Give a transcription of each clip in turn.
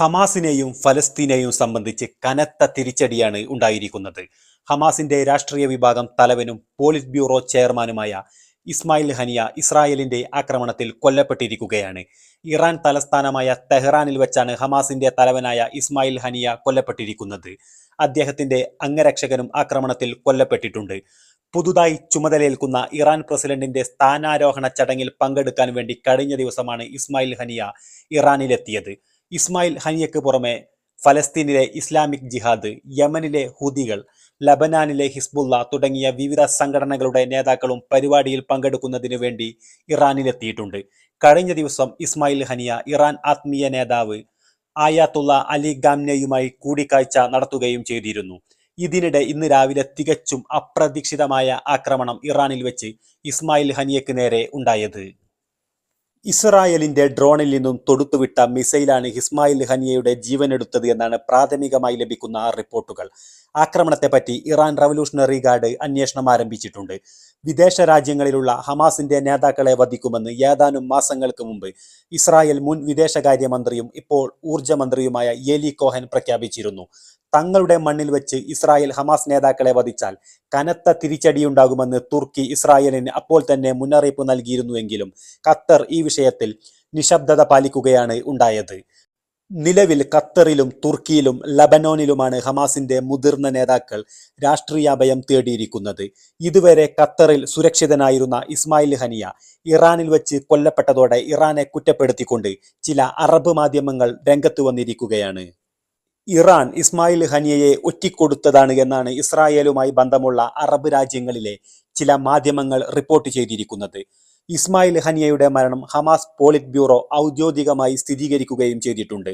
ഹമാസിനെയും ഫലസ്തീനെയും സംബന്ധിച്ച് കനത്ത തിരിച്ചടിയാണ് ഉണ്ടായിരിക്കുന്നത്. ഹമാസിന്റെ രാഷ്ട്രീയ വിഭാഗം തലവനും പോളിറ്റ് ബ്യൂറോ ചെയർമാനുമായ ഇസ്മായിൽ ഹനിയ ഇസ്രായേലിന്റെ ആക്രമണത്തിൽ കൊല്ലപ്പെട്ടിരിക്കുകയാണ്. ഇറാൻ തലസ്ഥാനമായ തെഹ്റാനിൽ വെച്ചാണ് ഹമാസിന്റെ തലവനായ ഇസ്മായിൽ ഹനിയ കൊല്ലപ്പെട്ടിരിക്കുന്നത്. അദ്ദേഹത്തിന്റെ അംഗരക്ഷകനും ആക്രമണത്തിൽ കൊല്ലപ്പെട്ടിട്ടുണ്ട്. പുതുതായി ചുമതലയേൽക്കുന്ന ഇറാൻ പ്രസിഡന്റിന്റെ സ്ഥാനാരോഹണ ചടങ്ങിൽ പങ്കെടുക്കാൻ വേണ്ടി കഴിഞ്ഞ ദിവസമാണ് ഇസ്മായിൽ ഹനിയ ഇറാനിലെത്തിയത്. ഇസ്മായിൽ ഹനിയക്ക് പുറമെ ഫലസ്തീനിലെ ഇസ്ലാമിക് ജിഹാദ് യമനിലെ ഹുദികൾ ലബനാനിലെ ഹിസ്ബുള്ള തുടങ്ങിയ വിവിധ സംഘടനകളുടെ നേതാക്കളും പരിപാടിയിൽ പങ്കെടുക്കുന്നതിനു വേണ്ടി ഇറാനിലെത്തിയിട്ടുണ്ട്. കഴിഞ്ഞ ദിവസം ഇസ്മായിൽ ഹനിയ ഇറാൻ ആത്മീയ നേതാവ് ആയാത്തുള്ള അലി ഗാംനയുമായി കൂടിക്കാഴ്ച നടത്തുകയും ചെയ്തിരുന്നു. ഇതിനിടെ ഇന്ന് രാവിലെ തികച്ചും അപ്രതീക്ഷിതമായ ആക്രമണം ഇറാനിൽ വെച്ച് ഇസ്മായിൽ ഹനിയക്ക് നേരെ ഉണ്ടായത്. ഇസ്രായേലിന്റെ ഡ്രോണിൽ നിന്നും തൊടുത്തുവിട്ട മിസൈലാണ് ഹിസ്മായിൽ ഹനിയയുടെ ജീവനെടുത്തത് എന്നാണ് പ്രാഥമികമായി ലഭിക്കുന്ന റിപ്പോർട്ടുകൾ. ആക്രമണത്തെപ്പറ്റി ഇറാൻ റവല്യൂഷണറി ഗാർഡ് അന്വേഷണം ആരംഭിച്ചിട്ടുണ്ട്. വിദേശ രാജ്യങ്ങളിലുള്ള ഹമാസിന്റെ നേതാക്കളെ വധിക്കുമെന്ന് ഏതാനും മാസങ്ങൾക്ക് മുമ്പ് ഇസ്രായേൽ മുൻ വിദേശകാര്യമന്ത്രിയും ഇപ്പോൾ ഊർജമന്ത്രിയുമായ ഏലി കോഹൻ പ്രഖ്യാപിച്ചിരുന്നു. തങ്ങളുടെ മണ്ണിൽ വെച്ച് ഇസ്രായേൽ ഹമാസ് നേതാക്കളെ വധിച്ചാൽ കനത്ത തിരിച്ചടിയുണ്ടാകുമെന്ന് തുർക്കി ഇസ്രായേലിന് അപ്പോൾ തന്നെ മുന്നറിയിപ്പ് നൽകിയിരുന്നുവെങ്കിലും ഖത്തർ ഈ വിഷയത്തിൽ നിശബ്ദത പാലിക്കുകയാണ് ഉണ്ടായത്. നിലവിൽ ഖത്തറിലും തുർക്കിയിലും ലബനോനിലുമാണ് ഹമാസിന്റെ മുതിർന്ന നേതാക്കൾ രാഷ്ട്രീയ ഭയം തേടിയിരിക്കുന്നത്. ഇതുവരെ ഖത്തറിൽ സുരക്ഷിതനായിരുന്ന ഇസ്മായിൽ ഹനിയ ഇറാനിൽ വെച്ച് കൊല്ലപ്പെട്ടതോടെ ഇറാനെ കുറ്റപ്പെടുത്തിക്കൊണ്ട് ചില അറബ് മാധ്യമങ്ങൾ രംഗത്ത് വന്നിരിക്കുകയാണ്. ഇറാൻ ഇസ്മായിൽ ഹനിയയെ ഒറ്റിക്കൊടുത്തതാണ് എന്നാണ് ഇസ്രായേലുമായി ബന്ധമുള്ള അറബ് രാജ്യങ്ങളിലെ ചില മാധ്യമങ്ങൾ റിപ്പോർട്ട് ചെയ്തിരിക്കുന്നത്. ഇസ്മായിൽ ഹനിയയുടെ മരണം ഹമാസ് പോളിറ്റ് ബ്യൂറോ ഔദ്യോഗികമായി സ്ഥിരീകരിക്കുകയും ചെയ്തിട്ടുണ്ട്.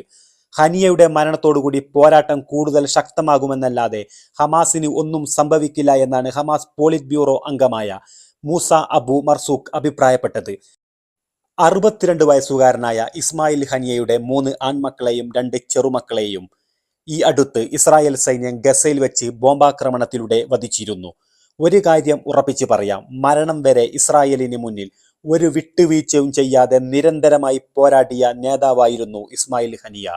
ഹനിയയുടെ മരണത്തോടുകൂടി പോരാട്ടം കൂടുതൽ ശക്തമാകുമെന്നല്ലാതെ ഹമാസിന് ഒന്നും സംഭവിക്കില്ല എന്നാണ് ഹമാസ് പോളിറ്റ് ബ്യൂറോ അംഗമായ മൂസ അബു മർസൂഖ് അഭിപ്രായപ്പെട്ടത്. അറുപത്തിരണ്ട് വയസ്സുകാരനായ ഇസ്മായിൽ ഹനിയയുടെ മൂന്ന് ആൺമക്കളെയും രണ്ട് ചെറുമക്കളെയും ഈ അടുത്ത് ഇസ്രായേൽ സൈന്യം ഗസയിൽ വെച്ച് ബോംബാക്രമണത്തിലൂടെ വധിച്ചിരുന്നു. ഒരു കാര്യം ഉറപ്പിച്ചു പറയാം. മരണം വരെ ഇസ്രായേലിന് മുന്നിൽ ഒരു വിട്ടുവീഴ്ചയും ചെയ്യാതെ നിരന്തരമായി പോരാടിയ നേതാവായിരുന്നു ഇസ്മായിൽ ഹനിയ.